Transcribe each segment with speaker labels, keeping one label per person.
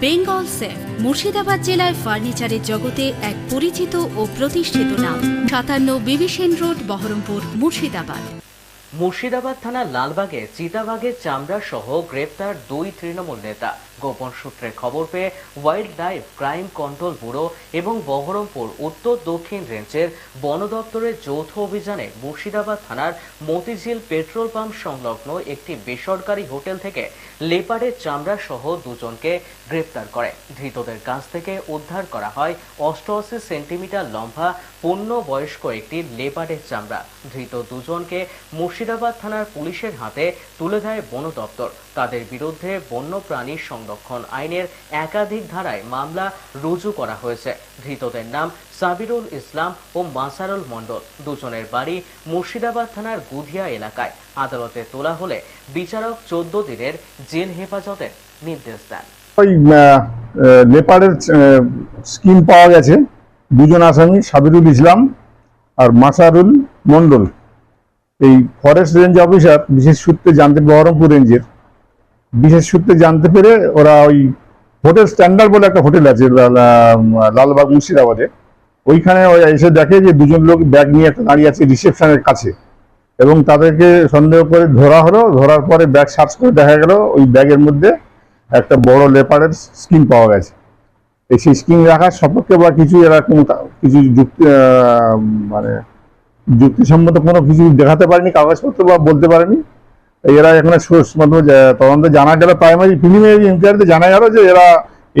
Speaker 1: Bengal safe, Murshidabad জেলায় ফার্নিচারের জগতে এক পরিচিত ও প্রতিষ্ঠিত নাম। সাতান্ন বিবিসেন রোড, বহরমপুর, মুর্শিদাবাদ।
Speaker 2: মুর্শিদাবাদ থানা লালবাগে চিতাবাগের চামড়া সহ গ্রেপ্তার দুই তৃণমূল নেতা। গোপন সূত্রে খবর পেয়ে wild life crime control bureau এবং বহরমপুর উত্তর দক্ষিণ রেঞ্জের বন দপ্তরের যৌথ অভিযানে মুর্শিদাবাদ থানার মতিঝিল পেট্রোল পাম্প সংলগ্ন একটি বেসরকারি হোটেল থেকে লেপারের চামড়া সহ দুজনকে গ্রেপ্তার করে। ধৃতদের কাছ থেকে উদ্ধার করা হয় অষ্টআশি সেন্টিমিটার লম্বা পূর্ণ বয়স্ক একটি লেপারের চামড়া। ধৃত দুজনকে মুর্শিদাবাদ থানার পুলিশের হাতে তুলে দেয় বন দপ্তর। তাদের বিরুদ্ধে বন্যপ্রাণী সংরক্ষণ আইনের একাধিক ধারায় মামলা রুজু করা হয়েছে। ধৃতদের নাম সাবিরুল ইসলাম ও মাসারুল মণ্ডল। দুজনের বাড়ি মুর্শিদাবাদ থানার গুধিয়া এলাকায়। আদালতে তোলা হলে বিচারক চোদ্দ দিনের জেল হেফাজতের নির্দেশ দেন।
Speaker 3: ওই লেপারের স্কিম পাওয়া গেছে। দুজন আসামি, সাবিরুল ইসলাম আর মাসারুল মন্ডল এই ফরেস্ট রেঞ্জ অফিসার, বিশেষ সূত্রে জানতে বহরমপুর রেঞ্জের। বিশেষ সূত্রে জানতে পেরে ওরা ওই হোটেল স্ট্যান্ডার্ড বলে একটা হোটেল আছে লালবাগ মুর্শিদাবাদে। ওইখানে ওই এসে দেখে যে দুজন লোক ব্যাগ নিয়ে একটা দাঁড়িয়ে আছে রিসেপশনের কাছে। এবং তাদেরকে সন্দেহ করে ধরা হলো, ধরার পরে ব্যাগ সার্চ করে দেখা গেল ওই ব্যাগের মধ্যে একটা বড় লেপারের স্কিম পাওয়া গেছে। এই সেই স্কিম রাখার সপক্ষে বা কিছু এরা কোনো কিছু যুক্তি মানে যুক্তিসম্মত কোনো কিছু দেখাতে পারেনি, কাগজপত্র বা বলতে পারেনি। এরা এখানে যে- তদন্তে জানা গেল প্রাইমারি প্রিলিমিনারি ইনকোয়ারিতে জানা গেল যে এরা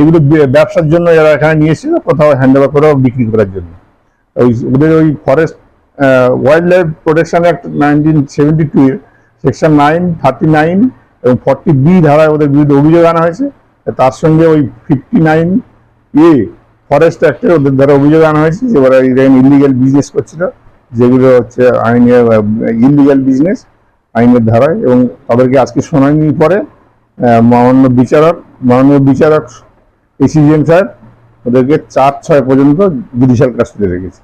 Speaker 3: এগুলো ব্যবসার জন্য এরা এখানে নিয়ে কোথাও হ্যান্ড ওভার করেও বিক্রি করার জন্য। ওই ওদের ওই forest wild life protection act nineteen seventy two section nine thirty nine এবং ফর্টি বি ধারায় ওদের বিরুদ্ধে অভিযোগ আনা হয়েছে। তার সঙ্গে ওই ফিফটি নাইন এ ফরেস্ট অ্যাক্টের ওদের দ্বারা অভিযোগ আনা হয়েছে যে ওরা ইলিগাল বিজনেস করছিল, যেগুলো হচ্ছে আইনের ইলিগাল বিজনেস আইনের ধারায় এবং তাদেরকে আজকে শুনানি পরে আহ, মাননীয় বিচারক মাননীয় বিচারক এসিজিএম স্যার ওদেরকে চার ছয় পর্যন্ত জুডিশিয়াল কাস্টডি রেখেছে।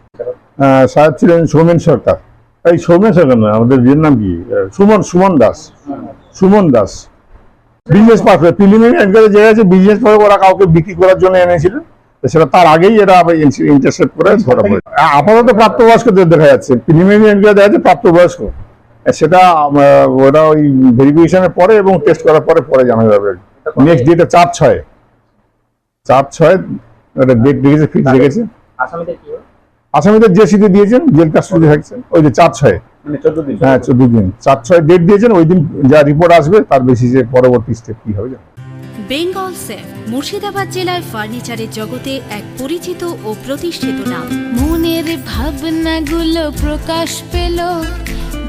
Speaker 3: সাহেব ছিলেন সৌমেন সরকার। এই সৌমেন সরকার নয় আমাদের বিয়ের নাম কি Suman Suman Das. Suman Das. Business purpose preliminary enquiry যে আছে বিজনেস করে ওরা কাউকে বিক্রি করার জন্য এনেছিল। সেটা তার আগেই এরা ইন্টারসেপ্ট করে ধরা পড়ে আপাতত প্রাপ্তবয়স্কদের দেখা যাচ্ছে। প্রিলিমিনারি এনকোয়ারি দেখা যাচ্ছে প্রাপ্তবয়স্ক। সেটা ওরা ওই ভেরিফিকেশনের পরে এবং টেস্ট করার পরে পরে জানা যাবে নেক্সট ডেটে চার ছয়। চার ছয় ওটা ডেট রেখেছে ফিক্স রেখেছে
Speaker 4: আসামিদের
Speaker 3: যে সিটি দিয়েছেন জেল কাস্টডি থাকছে। ওই যে চার ছয়।
Speaker 4: মানে
Speaker 3: হ্যাঁ চোদ্দ দিন। চার ছয় ডেট দিয়েছেন ওই দিন যা রিপোর্ট আসবে তার বেসিসে পরবর্তী স্টেপ কি হবে যাবে।
Speaker 1: বেঙ্গল সেফ মুর্শিদাবাদ জেলায় ফার্নিচারের জগতে এক পরিচিত ও প্রতিষ্ঠিত নাম।
Speaker 5: মনের ভাবনাগুলো প্রকাশ পেল।